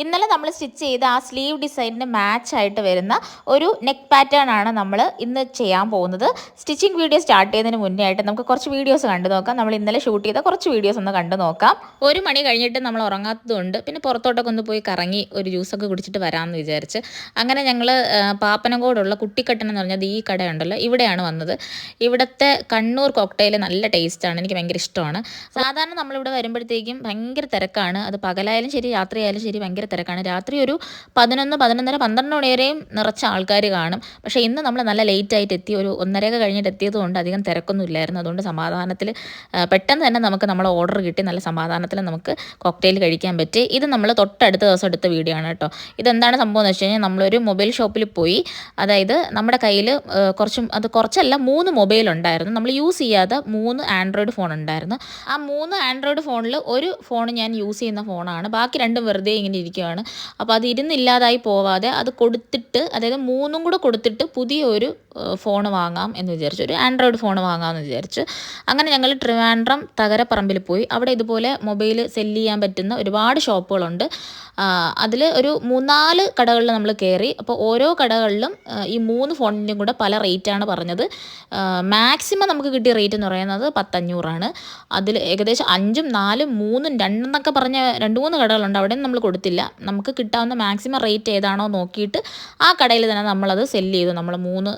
ഇന്നലെ നമ്മൾ സ്റ്റിച്ച് ചെയ്ത ആ സ്ലീവ് ഡിസൈനിന് മാച്ച് ആയിട്ട് വരുന്ന ഒരു നെക്ക് പാറ്റേൺ ആണ് നമ്മൾ ഇന്ന് ചെയ്യാൻ പോകുന്നത്. സ്റ്റിച്ചിങ് വീഡിയോ സ്റ്റാർട്ട് ചെയ്യുന്നതിന് മുന്നേ ആയിട്ട് നമുക്ക് കുറച്ച് വീഡിയോസ് കണ്ടു നോക്കാം. നമ്മൾ ഇന്നലെ ഷൂട്ട് ചെയ്ത കുറച്ച് വീഡിയോസ് ഒന്ന് കണ്ടു നോക്കാം. ഒരു മണി കഴിഞ്ഞിട്ട് നമ്മൾ ഉറങ്ങാത്തതുകൊണ്ട് പിന്നെ പുറത്തോട്ടൊക്കെ ഒന്ന് പോയി കറങ്ങി ഒരു ജ്യൂസൊക്കെ കുടിച്ചിട്ട് വരാമെന്ന് വിചാരിച്ച്. അങ്ങനെ ഞങ്ങൾ പാപ്പനങ്കോടുള്ള കുട്ടിക്കട്ടൻ എന്ന് പറഞ്ഞത് ഈ കടയുണ്ടല്ലോ ഇവിടെയാണ് വന്നത്. ഇവിടുത്തെ കണ്ണൂർ കോക്ടെയിൽ നല്ല ടേസ്റ്റാണ് എനിക്ക് ഭയങ്കര ഇഷ്ടമാണ്. സാധാരണ നമ്മളിവിടെ വരുമ്പോഴത്തേക്കും ഭയങ്കര തിരക്കാണ്. അത് പകലായാലും ശരി രാത്രിയായാലും ശരി ഭയങ്കര തിരക്കാണ്. രാത്രി ഒരു പതിനൊന്ന് പതിനൊന്നര പന്ത്രണ്ട് മണി വരെയും നിറച്ച ആൾക്കാർ കാണും. പക്ഷേ ഇന്ന് നമ്മൾ നല്ല ലേറ്റ് ആയിട്ട് എത്തി. ഒരു ഒന്നരയൊക്കെ കഴിഞ്ഞിട്ട് എത്തിയത് കൊണ്ട് അധികം തിരക്കൊന്നും ഇല്ലായിരുന്നു അതുകൊണ്ട് സമാധാനത്തിൽ പെട്ടെന്ന് തന്നെ നമുക്ക് നമ്മൾ ഓർഡർ കിട്ടി. നല്ല സമാധാനത്തിൽ നമുക്ക് കോക്ടെയിൽ കഴിക്കാൻ പറ്റി. ഇത് നമ്മൾ തൊട്ടടുത്ത ദിവസം എടുത്ത വീഡിയോ ആണ് കേട്ടോ. ഇതെന്താണ് സംഭവം എന്ന് വെച്ച് കഴിഞ്ഞാൽ നമ്മളൊരു മൊബൈൽ ഷോപ്പിൽ പോയി അതായത് നമ്മുടെ കയ്യിൽ കുറച്ച് അത് കുറച്ചല്ല മൂന്ന് മൊബൈൽ ഉണ്ടായിരുന്നു. നമ്മൾ യൂസ് ചെയ്യാതെ മൂന്ന് ആൻഡ്രോയിഡ് ഫോൺ ഉണ്ടായിരുന്നു. ആ മൂന്ന് ആൻഡ്രോയിഡ് ഫോണിൽ ഒരു ഫോൺ ഞാൻ യൂസ് ചെയ്യുന്ന ഫോണാണ് ബാക്കി രണ്ടും വെറുതെ ഇങ്ങനെ ഇരിക്കുകയാണ് അപ്പോൾ അത് ഇരുന്നില്ലാതായി പോവാതെ അത് കൊടുത്തിട്ട് അതായത് മൂന്നും കൂടെ കൊടുത്തിട്ട് പുതിയൊരു ഫോൺ വാങ്ങാം എന്ന് വിചാരിച്ചു. ഒരു ആൻഡ്രോയിഡ് ഫോൺ വാങ്ങാമെന്ന് വിചാരിച്ചു. അങ്ങനെ ഞങ്ങൾ ട്രിവാൻഡ്രം തകരപ്പറമ്പിൽ പോയി. അവിടെ ഇതുപോലെ മൊബൈൽ സെല്ല് ചെയ്യാൻ പറ്റുന്ന ഒരുപാട് ഷോപ്പുകളുണ്ട്. അതിൽ ഒരു മൂന്നാൽ കടകളിൽ നമ്മൾ കയറി. അപ്പോൾ ഓരോ കടകളിലും ഈ മൂന്ന് ഫോണിന്റെയും കൂടെ പല റേറ്റാണ് പറഞ്ഞത്. മാക്സിമം നമുക്ക് കിട്ടിയ റേറ്റ് എന്ന് പറയുന്നത് പത്തഞ്ഞൂറാണ്. അതിൽ ഏകദേശം അഞ്ചും നാലും മൂന്നും രണ്ടെന്നൊക്കെ പറഞ്ഞ രണ്ട് മൂന്ന് കടകളുണ്ട്. അവിടെ നമ്മൾ കൊടുത്തില്ല. നമുക്ക് കിട്ടാവുന്ന മാക്സിമം റേറ്റ് ഏതാണോ നോക്കിയിട്ട് ആ കടയിൽ തന്നെ നമ്മളത് സെല്ല് ചെയ്തു. നമ്മൾ മൂന്ന്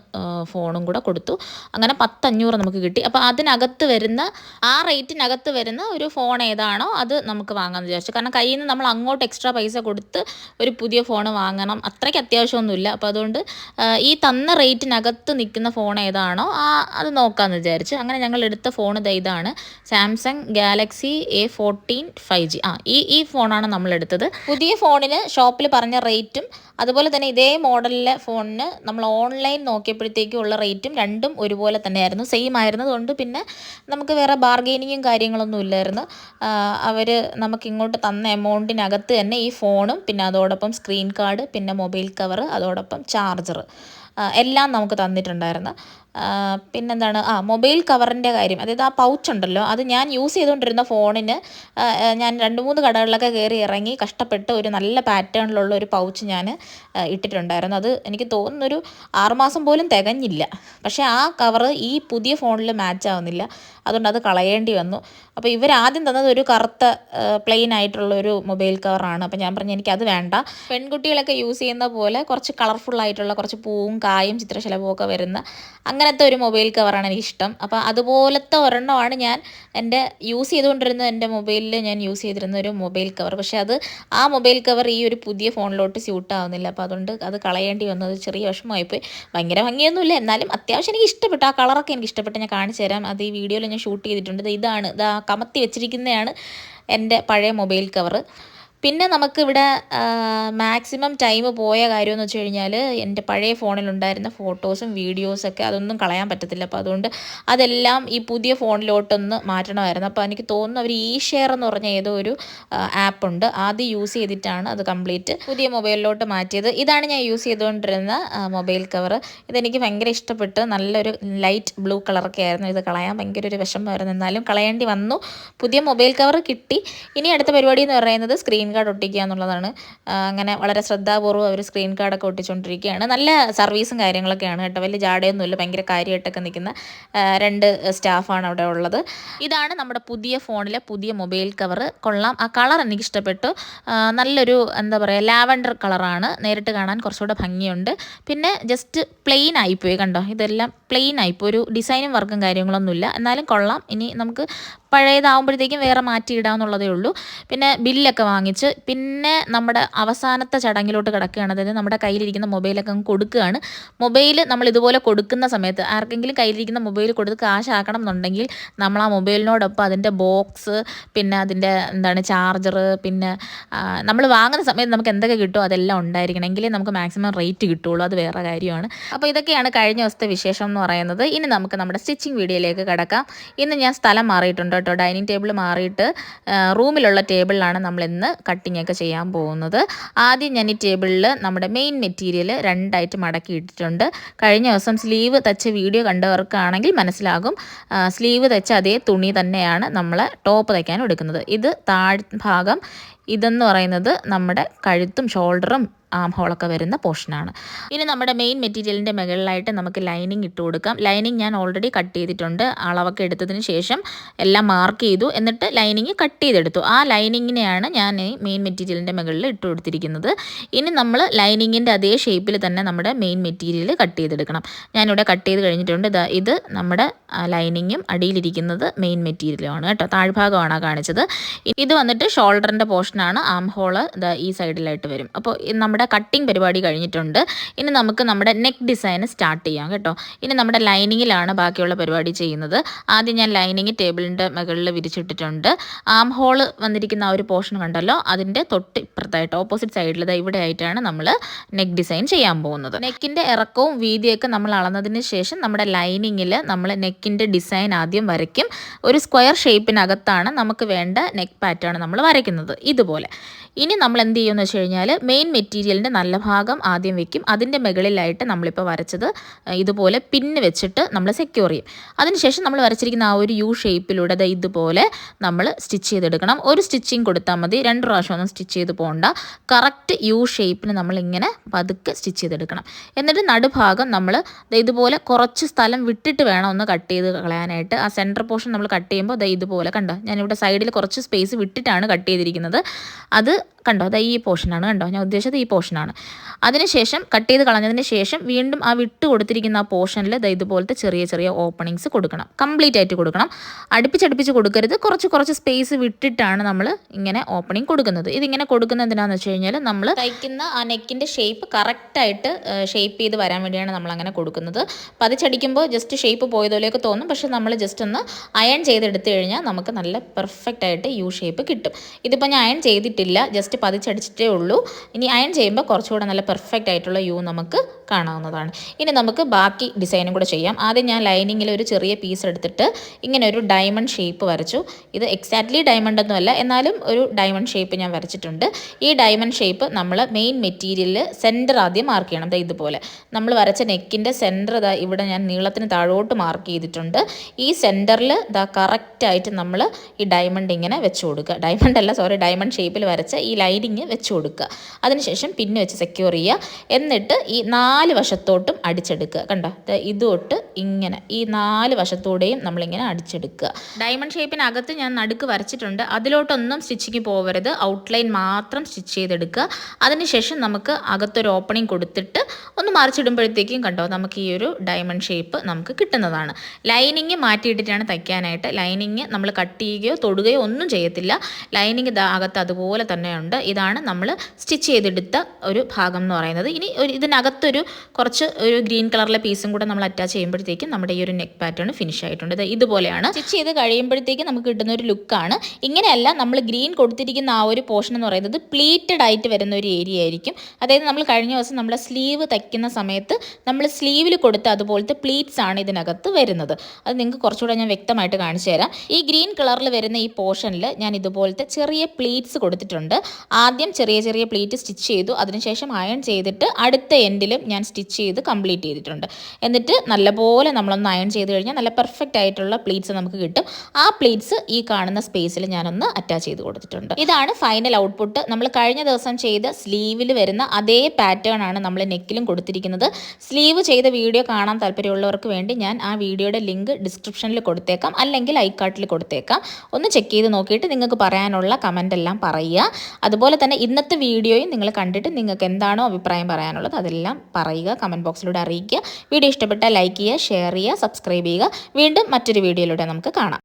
ഫോണും കൂടെ കൊടുത്തു. അങ്ങനെ പത്തഞ്ഞൂറ് നമുക്ക് കിട്ടി. അപ്പോൾ അതിനകത്ത് വരുന്ന ആ റേറ്റിനകത്ത് വരുന്ന ഒരു ഫോൺ ഏതാണോ അത് നമുക്ക് വാങ്ങാമെന്ന് വിചാരിച്ചു. കാരണം കയ്യിൽ നിന്ന് നമ്മൾ അങ്ങോട്ട് എക്സ്ട്രാ പൈസ കൊടുത്ത് ഒരു പുതിയ ഫോൺ വാങ്ങണം. അത്രയ്ക്ക് അത്യാവശ്യമൊന്നുമില്ല. അപ്പോൾ അതുകൊണ്ട് ഈ തന്ന റേറ്റിനകത്ത് നിൽക്കുന്ന ഫോൺ ഏതാണോ ആ അത് നോക്കാമെന്ന് വിചാരിച്ചു. അങ്ങനെ ഞങ്ങൾ എടുത്ത ഫോൺ ഇതാണ്. Samsung Galaxy A fourteen five G. ആ ഈ ഈ ഫോണാണ് നമ്മൾ എടുത്തത്. പുതിയ ഫോണിന് ഷോപ്പിൽ പറഞ്ഞ റേറ്റും അതുപോലെ തന്നെ ഇതേ മോഡലിലെ ഫോണിന് നമ്മൾ ഓൺലൈൻ നോക്കിയപ്പോഴത്തേക്കും ഉള്ള റേറ്റും രണ്ടും ഒരുപോലെ തന്നെയായിരുന്നു. സെയിം ആയിരുന്നതുകൊണ്ട് പിന്നെ നമുക്ക് വേറെ ബാർഗെയിനിങ്ങും കാര്യങ്ങളൊന്നും ഇല്ലായിരുന്നു. അവർ നമുക്ക് ഇങ്ങോട്ട് തന്ന എമൗണ്ടിനകത്ത് തന്നെ ഈ ഫോണും പിന്നെ അതോടൊപ്പം സ്ക്രീൻ കാർഡ് പിന്നെ മൊബൈൽ കവർ അതോടൊപ്പം ചാർജർ എല്ലാം നമുക്ക് തന്നിട്ടുണ്ടായിരുന്നു. പിന്നെന്താണ്? ആ മൊബൈൽ കവറിന്റെ കാര്യം. അതായത് ആ പൗച്ച് ഉണ്ടല്ലോ അത് ഞാൻ യൂസ് ചെയ്തുകൊണ്ടിരുന്ന ഫോണിന് ഞാൻ രണ്ട് മൂന്ന് കടകളിലൊക്കെ കയറി ഇറങ്ങി കഷ്ടപ്പെട്ട് ഒരു നല്ല പാറ്റേണിലുള്ള ഒരു പൗച്ച് ഞാൻ ഇട്ടിട്ടുണ്ടായിരുന്നു. അത് എനിക്ക് തോന്നുന്നൊരു ആറുമാസം പോലും തികഞ്ഞില്ല. പക്ഷേ ആ കവറ് ഈ പുതിയ ഫോണിൽ മാച്ച് ആവുന്നില്ല. അതുകൊണ്ട് അത് കളയേണ്ടി വന്നു. അപ്പോൾ ഇവർ ആദ്യം തന്നത് ഒരു കറുത്ത പ്ലെയിൻ ആയിട്ടുള്ള ഒരു മൊബൈൽ കവറാണ് അപ്പോൾ ഞാൻ പറഞ്ഞു എനിക്കത് വേണ്ട. പെൺകുട്ടികളൊക്കെ യൂസ് ചെയ്യുന്ന പോലെ കുറച്ച് കളർഫുൾ ആയിട്ടുള്ള കുറച്ച് പൂവും കായും ചിത്രശലഭവും ഒക്കെ വരുന്ന അങ്ങനത്തെ ഒരു മൊബൈൽ കവറാണ് എനിക്കിഷ്ടം. അപ്പോൾ അതുപോലത്തെ ഒരെണ്ണമാണ് ഞാൻ എന്റെ യൂസ് ചെയ്തുകൊണ്ടിരുന്ന എന്റെ മൊബൈലിൽ ഞാൻ യൂസ് ചെയ്തിരുന്ന ഒരു മൊബൈൽ കവർ പക്ഷേ അത് ആ മൊബൈൽ കവർ ഈ ഒരു പുതിയ ഫോണിലോട്ട് സ്യൂട്ട് ആവുന്നില്ല. അപ്പോൾ അതുകൊണ്ട് അത് കളയേണ്ടി വന്നത് ചെറിയ വിഷമമായിപ്പോയി. ഭയങ്കര ഭംഗിയൊന്നുമില്ല. എന്നാലും അത്യാവശ്യം എനിക്ക് ഇഷ്ടപ്പെട്ടു. ആ കളറൊക്കെ എനിക്ക് ഇഷ്ടപ്പെട്ട്. ഞാൻ കാണിച്ചു തരാം. അത് ഈ വീഡിയോയിൽ ഞാൻ ഷൂട്ട് ചെയ്തിട്ടുണ്ട്. ഇതാണ്. ഇത് കമത്തി വെച്ചിരിക്കുന്നതാണ് എന്റെ പഴയ മൊബൈൽ കവർ പിന്നെ നമുക്കിവിടെ മാക്സിമം ടൈം പോയ കാര്യമെന്ന് വെച്ച് കഴിഞ്ഞാൽ എന്റെ പഴയ ഫോണിലുണ്ടായിരുന്ന ഫോട്ടോസും വീഡിയോസൊക്കെ അതൊന്നും കളയാൻ പറ്റത്തില്ല. അപ്പോൾ അതുകൊണ്ട് അതെല്ലാം ഈ പുതിയ ഫോണിലോട്ടൊന്ന് മാറ്റണമായിരുന്നു. അപ്പോൾ എനിക്ക് തോന്നുന്നു അവർ ഈ ഷെയർ എന്ന് പറഞ്ഞ ഏതോ ഒരു ആപ്പുണ്ട് അത് യൂസ് ചെയ്തിട്ടാണ് അത് കംപ്ലീറ്റ് പുതിയ മൊബൈലിലോട്ട് മാറ്റിയത്. ഇതാണ് ഞാൻ യൂസ് ചെയ്തുകൊണ്ടിരുന്ന മൊബൈൽ കവർ ഇതെനിക്ക് ഭയങ്കര ഇഷ്ടപ്പെട്ട്. നല്ലൊരു ലൈറ്റ് ബ്ലൂ കളറൊക്കെ ആയിരുന്നു. ഇത് കളയാൻ ഭയങ്കര ഒരു വിഷമമായിരുന്നു. എന്നാലും കളയേണ്ടി വന്നു. പുതിയ മൊബൈൽ കവർ കിട്ടി. ഇനി അടുത്ത പരിപാടി എന്ന് പറയുന്നത് സ്ക്രീൻ കാർഡ് ഒട്ടിക്കുക എന്നുള്ളതാണ്. അങ്ങനെ വളരെ ശ്രദ്ധാപൂർവം അവർ സ്ക്രീൻ കാർഡൊക്കെ ഒട്ടിച്ചുകൊണ്ടിരിക്കുകയാണ് നല്ല സർവീസും കാര്യങ്ങളൊക്കെയാണ് കേട്ടോ. വലിയ ജാടയൊന്നുമില്ല ഭയങ്കര കാര്യമായിട്ടൊക്കെ നിൽക്കുന്ന രണ്ട് സ്റ്റാഫാണ് അവിടെ ഉള്ളത്. ഇതാണ് നമ്മുടെ പുതിയ ഫോണിലെ പുതിയ മൊബൈൽ കവർ കൊള്ളാം. ആ കളർ എനിക്ക് ഇഷ്ടപ്പെട്ടു. നല്ലൊരു എന്താ പറയുക ലാവൻഡർ കളറാണ്. നേരിട്ട് കാണാൻ കുറച്ചുകൂടെ ഭംഗിയുണ്ട്. പിന്നെ ജസ്റ്റ് പ്ലെയിൻ ആയിപ്പോയി കണ്ടോ? ഇതെല്ലാം പ്ലെയിൻ ആയിപ്പോയി. ഒരു ഡിസൈനും വർക്കും കാര്യങ്ങളൊന്നുമില്ല. എന്നാലും കൊള്ളാം. ഇനി നമുക്ക് പഴയതാവുമ്പോഴത്തേക്കും വേറെ മാറ്റിയിടാമെന്നുള്ളതേ ഉള്ളൂ. പിന്നെ ബില്ലൊക്കെ വാങ്ങിച്ച് പിന്നെ നമ്മുടെ അവസാനത്തെ ചടങ്ങിലോട്ട് കിടക്കുകയാണ്. അതായത് നമ്മുടെ കയ്യിലിരിക്കുന്ന മൊബൈലൊക്കെ കൊടുക്കുകയാണ്. മൊബൈൽ നമ്മൾ ഇതുപോലെ കൊടുക്കുന്ന സമയത്ത് ആർക്കെങ്കിലും കയ്യിലിരിക്കുന്ന മൊബൈൽ കൊടുത്ത് കാശാക്കണം എന്നുണ്ടെങ്കിൽ നമ്മൾ ആ മൊബൈലിനോടൊപ്പം അതിന്റെ ബോക്സ് പിന്നെ അതിന്റെ എന്താണ് ചാർജർ പിന്നെ നമ്മൾ വാങ്ങുന്ന സമയത്ത് നമുക്ക് എന്തൊക്കെ കിട്ടുമോ അതെല്ലാം ഉണ്ടായിരിക്കണം. എങ്കിലേ നമുക്ക് മാക്സിമം റേറ്റ് കിട്ടുള്ളൂ അത് വേറെ കാര്യമാണ്. അപ്പോൾ ഇതൊക്കെയാണ് കഴിഞ്ഞ ദിവസത്തെ വിശേഷം എന്ന് പറയുന്നത്. ഇനി നമുക്ക് നമ്മുടെ സ്റ്റിച്ചിങ് വീഡിയോയിലേക്ക് കിടക്കാം. ഇന്ന് ഞാൻ സ്ഥലം മാറിയിട്ടുണ്ട്. കേട്ടോ. ഡൈനിങ് ടേബിൾ മാറിയിട്ട് റൂമിലുള്ള ടേബിളിലാണ് നമ്മൾ ഇന്ന് കട്ടിംഗ് ഒക്കെ ചെയ്യാൻ പോകുന്നത്. ആദ്യം ഞാൻ ഈ ടേബിളിൽ നമ്മുടെ മെയിൻ മെറ്റീരിയൽ രണ്ടായിട്ട് മടക്കി ഇട്ടിട്ടുണ്ട്. കഴിഞ്ഞ ദിവസം സ്ലീവ് തച്ച വീഡിയോ കണ്ടവർക്കാണെങ്കിൽ മനസ്സിലാകും സ്ലീവ് തച്ച അതേ തുണി തന്നെയാണ് നമ്മൾ ടോപ്പ് തയ്ക്കാൻ എടുക്കുന്നത്. ഇത് താഴ് ഭാഗം ഇതെന്ന് പറയുന്നത് നമ്മുടെ കഴുത്തും ഷോൾഡറും ആം ഹോളൊക്കെ വരുന്ന പോർഷനാണ് ഇനി നമ്മുടെ മെയിൻ മെറ്റീരിയലിന്റെ മുകളിലായിട്ട് നമുക്ക് ലൈനിങ് ഇട്ട് കൊടുക്കാം. ലൈനിങ് ഞാൻ ഓൾറെഡി കട്ട് ചെയ്തിട്ടുണ്ട്. അളവൊക്കെ എടുത്തതിന് ശേഷം എല്ലാം മാർക്ക് ചെയ്തു. എന്നിട്ട് ലൈനിങ് കട്ട് ചെയ്തെടുത്തു. ആ ലൈനിങ്ങിനെയാണ് ഞാൻ ഈ മെയിൻ മെറ്റീരിയലിന്റെ മുകളിൽ ഇട്ട് കൊടുത്തിരിക്കുന്നത്. ഇനി നമ്മൾ ലൈനിങ്ങിന്റെ അതേ ഷേപ്പിൽ തന്നെ നമ്മുടെ മെയിൻ മെറ്റീരിയൽ കട്ട് ചെയ്തെടുക്കണം. ഞാനിവിടെ കട്ട് ചെയ്ത് കഴിഞ്ഞിട്ടുണ്ട്. ഇതാ ഇത് നമ്മുടെ ലൈനിങ്ങും അടിയിലിരിക്കുന്നത് മെയിൻ മെറ്റീരിയലുമാണ് കേട്ടോ. താഴ്ഭാഗമാണ് കാണിച്ചത്. ഇത് വന്നിട്ട് ഷോൾഡറിന്റെ പോർഷനാണ് ആം ഹോൾ ഈ സൈഡിലായിട്ട് വരും. അപ്പോൾ നമ്മുടെ കട്ടിങ് പരിപാടി കഴിഞ്ഞിട്ടുണ്ട്. ഇനി നമുക്ക് നമ്മുടെ നെക്ക് ഡിസൈൻ സ്റ്റാർട്ട് ചെയ്യാം കേട്ടോ. ഇനി നമ്മുടെ ലൈനിങ്ങിലാണ് ബാക്കിയുള്ള പരിപാടി ചെയ്യുന്നത്. ആദ്യം ഞാൻ ലൈനിങ് ടേബിളിന്റെ മുകളിൽ വിരിച്ചിട്ടിട്ടുണ്ട്. ആം ഹോൾ വന്നിരിക്കുന്ന ആ ഒരു പോർഷൻ കണ്ടല്ലോ? അതിന്റെ തൊട്ട് ഇപ്പുറത്തായിട്ട് ഓപ്പോസിറ്റ് സൈഡിൽ ഇവിടെ ആയിട്ടാണ് നമ്മൾ നെക്ക് ഡിസൈൻ ചെയ്യാൻ പോകുന്നത്. നെക്കിന്റെ ഇറക്കവും വീതിയൊക്കെ നമ്മൾ അളന്നതിന് ശേഷം നമ്മുടെ ലൈനിങ്ങിൽ നമ്മൾ നെക്കിന്റെ ഡിസൈൻ ആദ്യം വരയ്ക്കും. ഒരു സ്ക്വയർ ഷേപ്പിനകത്താണ് നമുക്ക് വേണ്ട നെക്ക് പാറ്റേൺ നമ്മൾ വരയ്ക്കുന്നത്. ഇതുപോലെ. ഇനി നമ്മൾ എന്ത് ചെയ്യുമെന്ന് വെച്ച് കഴിഞ്ഞാൽ മെയിൻ മെറ്റീരിയലിന്റെ നല്ല ഭാഗം ആദ്യം വെക്കും. അതിന്റെ മുകളിലായിട്ട് നമ്മളിപ്പോൾ വരച്ചത് ഇതുപോലെ പിന്ന് വെച്ചിട്ട് നമ്മൾ സെക്യൂർ ചെയ്യും. അതിനുശേഷം നമ്മൾ വരച്ചിരിക്കുന്ന ആ ഒരു യു ഷേപ്പിലൂടെ ഇതുപോലെ നമ്മൾ സ്റ്റിച്ച് ചെയ്തെടുക്കണം. ഒരു സ്റ്റിച്ചിങ് കൊടുത്താൽ മതി. രണ്ട് പ്രാവശ്യം ഒന്നും സ്റ്റിച്ച് ചെയ്ത് പോകണ്ട കറക്റ്റ് യു ഷേപ്പിന് നമ്മളിങ്ങനെ പതുക്കെ സ്റ്റിച്ച് ചെയ്തെടുക്കണം. എന്നിട്ട് നടുഭാഗം നമ്മൾ ഇതുപോലെ കുറച്ച് സ്ഥലം വിട്ടിട്ട് വേണം ഒന്ന് കട്ട് ചെയ്ത് കളയാനായിട്ട്. ആ സെന്റർ പോർഷൻ നമ്മൾ കട്ട് ചെയ്യുമ്പോൾ ഇതുപോലെ കണ്ടോ? ഞാനിവിടെ സൈഡിൽ കുറച്ച് സ്പേസ് വിട്ടിട്ടാണ് കട്ട് ചെയ്തിരിക്കുന്നത്. അത് കണ്ടോ? അതായത് ഈ പോർഷനാണ് കണ്ടോ? ഞാൻ ഉദ്ദേശിച്ചത് ഈ പോർഷനാണ് അതിനുശേഷം കട്ട് ചെയ്ത് കളഞ്ഞതിന് ശേഷം വീണ്ടും ആ വിട്ട് കൊടുത്തിരിക്കുന്ന ആ പോർഷനിൽ ഇതുപോലത്തെ ചെറിയ ചെറിയ ഓപ്പണിങ്സ് കൊടുക്കണം. കംപ്ലീറ്റ് ആയിട്ട് കൊടുക്കണം. അടുപ്പിച്ചടുപ്പിച്ച് കൊടുക്കരുത്. കുറച്ച് കുറച്ച് സ്പേസ് വിട്ടിട്ടാണ് നമ്മൾ ഇങ്ങനെ ഓപ്പണിങ് കൊടുക്കുന്നത്. ഇതിങ്ങനെ കൊടുക്കുന്നത് എന്തിനാന്ന് വെച്ച് കഴിഞ്ഞാൽ നമ്മൾ തയ്ക്കുന്ന ആ നെക്കിന്റെ ഷേപ്പ് കറക്റ്റായിട്ട് ഷേപ്പ് ചെയ്ത് വരാൻ വേണ്ടിയാണ് നമ്മൾ അങ്ങനെ കൊടുക്കുന്നത്. പതിച്ചടിക്കുമ്പോൾ ജസ്റ്റ് ഷേപ്പ് പോയതുപോലെയൊക്കെ തോന്നും. പക്ഷേ നമ്മൾ ജസ്റ്റ് ഒന്ന് അയൺ ചെയ്തെടുത്തു കഴിഞ്ഞാൽ നമുക്ക് നല്ല പെർഫെക്റ്റ് ആയിട്ട് യു ഷേപ്പ് കിട്ടും. ഇതിപ്പോൾ ഞാൻ അയൺ ചെയ്തിട്ടില്ല. ജസ്റ്റ് പതിച്ചടിച്ചിട്ടേ ഉള്ളൂ. ഇനി അയൺ ചെയ്യുമ്പോൾ കുറച്ചുകൂടെ നല്ല പെർഫെക്റ്റ് ആയിട്ടുള്ള യു നമുക്ക് കാണാവുന്നതാണ്. ഇനി നമുക്ക് ബാക്കി ഡിസൈനും കൂടെ ചെയ്യാം. ആദ്യം ഞാൻ ലൈനിങ്ങിൽ ഒരു ചെറിയ പീസ് എടുത്തിട്ട് ഇങ്ങനെ ഒരു ഡയമണ്ട് ഷേപ്പ് വരച്ചു. ഇത് എക്സാക്ട്ലി ഡയമണ്ട് ഒന്നുമല്ല എന്നാലും ഒരു ഡയമണ്ട് ഷേപ്പ് ഞാൻ വരച്ചിട്ടുണ്ട്. ഈ ഡയമണ്ട് ഷേപ്പ് നമ്മൾ മെയിൻ മെറ്റീരിയലിൽ സെന്റർ ആദ്യം മാർക്ക് ചെയ്യണം. ഇതുപോലെ. നമ്മൾ വരച്ച നെക്കിന്റെ സെന്റർ ഇതാ ഇവിടെ ഞാൻ നീളത്തിന് താഴോട്ട് മാർക്ക് ചെയ്തിട്ടുണ്ട്. ഈ സെന്ററിൽ ഇതാ കറക്റ്റായിട്ട് നമ്മൾ ഈ ഡയമണ്ട് ഇങ്ങനെ വെച്ച് കൊടുക്കുക. ഡയമണ്ട് അല്ല സോറി ഡയമണ്ട് ഷേപ്പിൽ വരച്ച ഈ ലൈനിങ് വെച്ച് കൊടുക്കുക. അതിനുശേഷം പിന്നെ വെച്ച് സെക്യൂർ ചെയ്യുക. എന്നിട്ട് ഈ നാല് വശത്തോട്ടും അടിച്ചെടുക്കുക. കണ്ടോ? ഇതൊട്ട് ഇങ്ങനെ. ഈ നാല് വശത്തോടെയും നമ്മളിങ്ങനെ അടിച്ചെടുക്കുക. ഡയമണ്ട് ഷേപ്പിനകത്ത് ഞാൻ നടുക്ക് വരച്ചിട്ടുണ്ട്. അതിലോട്ടൊന്നും സ്റ്റിച്ചിങ് പോകരുത് ഔട്ട്ലൈൻ മാത്രം സ്റ്റിച്ച് ചെയ്തെടുക്കുക. അതിനുശേഷം നമുക്ക് അകത്തൊരു ഓപ്പണിംഗ് കൊടുത്തിട്ട് ഒന്ന് മറിച്ചിടുമ്പോഴത്തേക്കും കണ്ടോ നമുക്ക് ഈ ഒരു ഡയമണ്ട് ഷേപ്പ് നമുക്ക് കിട്ടുന്നതാണ്. ലൈനിങ് മാറ്റിയിട്ടിട്ടാണ് തയ്ക്കാനായിട്ട്. ലൈനിങ് നമ്മൾ കട്ട് ചെയ്യുകയോ തൊടുകയോ ഒന്നും ചെയ്യത്തില്ല. ലൈനിങ് അകത്ത് അതുപോലെ തന്നെയുണ്ട്. ഇതാണ് നമ്മൾ സ്റ്റിച്ച് ചെയ്തെടുത്ത ഒരു ഭാഗം എന്ന് പറയുന്നത്. ഇനി ഒരു ഇതിനകത്തൊരു കുറച്ച് ഒരു ഗ്രീൻ കളറിലെ പീസും കൂടെ നമ്മൾ അറ്റാച്ച് ചെയ്യുമ്പോഴത്തേക്കും നമ്മുടെ ഈ ഒരു നെക്ക് പാറ്റേൺ ഫിനിഷ് ആയിട്ടുണ്ട്. ഇത് ഇതുപോലെയാണ്. സ്റ്റിച്ച് ചെയ്ത് കഴിയുമ്പോഴത്തേക്കും നമുക്ക് കിട്ടുന്ന ഒരു ലുക്കാണ് ഇങ്ങനെയല്ല നമ്മൾ ഗ്രീൻ കൊടുത്തിരിക്കുന്ന ആ ഒരു പോർഷൻ എന്ന് പറയുന്നത് പ്ലീറ്റഡ് ആയിട്ട് വരുന്ന ഒരു ഏരിയ ആയിരിക്കും. അതായത് നമ്മൾ കഴിഞ്ഞ ദിവസം നമ്മുടെ സ്ലീവ് തയ്ക്കുന്ന സമയത്ത് നമ്മൾ സ്ലീവിൽ കൊടുത്ത അതുപോലത്തെ പ്ലീറ്റ്സ് ആണ് ഇതിനകത്ത് വരുന്നത്. അത് നിങ്ങൾക്ക് കുറച്ചുകൂടെ ഞാൻ വ്യക്തമായിട്ട് കാണിച്ചു തരാം. ഈ ഗ്രീൻ കളറിൽ വരുന്ന ഈ പോർഷനിൽ ഞാൻ ഇതുപോലത്തെ ചെറിയ പ്ലീറ്റ്സ് കൊടുത്തിട്ടുണ്ട്. ആദ്യം ചെറിയ ചെറിയ പ്ലീറ്റ് സ്റ്റിച്ച് ചെയ്തു. അതിനുശേഷം അയൺ ചെയ്തിട്ട് അടുത്ത എൻഡിലും സ്റ്റിച്ച് ചെയ്ത് കംപ്ലീറ്റ് ചെയ്തിട്ടുണ്ട്. എന്നിട്ട് നല്ലപോലെ നമ്മളൊന്ന് അയൺ ചെയ്ത് കഴിഞ്ഞാൽ നല്ല പെർഫെക്റ്റ് ആയിട്ടുള്ള പ്ലീറ്റ്സ് നമുക്ക് കിട്ടും. ആ പ്ലീറ്റ്സ് ഈ കാണുന്ന സ്പേസിൽ ഞാനൊന്ന് അറ്റാച്ച് ചെയ്ത് കൊടുത്തിട്ടുണ്ട്. ഇതാണ് ഫൈനൽ ഔട്ട്പുട്ട് നമ്മൾ കഴിഞ്ഞ ദിവസം ചെയ്ത സ്ലീവിൽ വരുന്ന അതേ പാറ്റേൺ ആണ് നമ്മൾ നെക്കിലും കൊടുത്തിരിക്കുന്നത്. സ്ലീവ് ചെയ്ത വീഡിയോ കാണാൻ താല്പര്യമുള്ളവർക്ക് വേണ്ടി ഞാൻ ആ വീഡിയോയുടെ ലിങ്ക് ഡിസ്ക്രിപ്ഷനിൽ കൊടുത്തേക്കാം. അല്ലെങ്കിൽ ഐക്കാർട്ടിൽ കൊടുത്തേക്കാം. ഒന്ന് ചെക്ക് ചെയ്ത് നോക്കിയിട്ട് നിങ്ങൾക്ക് പറയാനുള്ള കമന്റ് എല്ലാം പറയുക. അതുപോലെ തന്നെ ഇന്നത്തെ വീഡിയോയും നിങ്ങൾ കണ്ടിട്ട് നിങ്ങൾക്ക് എന്താണോ അഭിപ്രായം പറയാനുള്ളത് അതെല്ലാം പറയുക കമന്റ് ബോക്സിലൂടെ അറിയിക്കുക. വീഡിയോ ഇഷ്ടപ്പെട്ടാൽ ലൈക്ക് ചെയ്യുക ഷെയർ ചെയ്യുക സബ്സ്ക്രൈബ് ചെയ്യുക. വീണ്ടും മറ്റൊരു വീഡിയോയിലൂടെ നമുക്ക് കാണാം.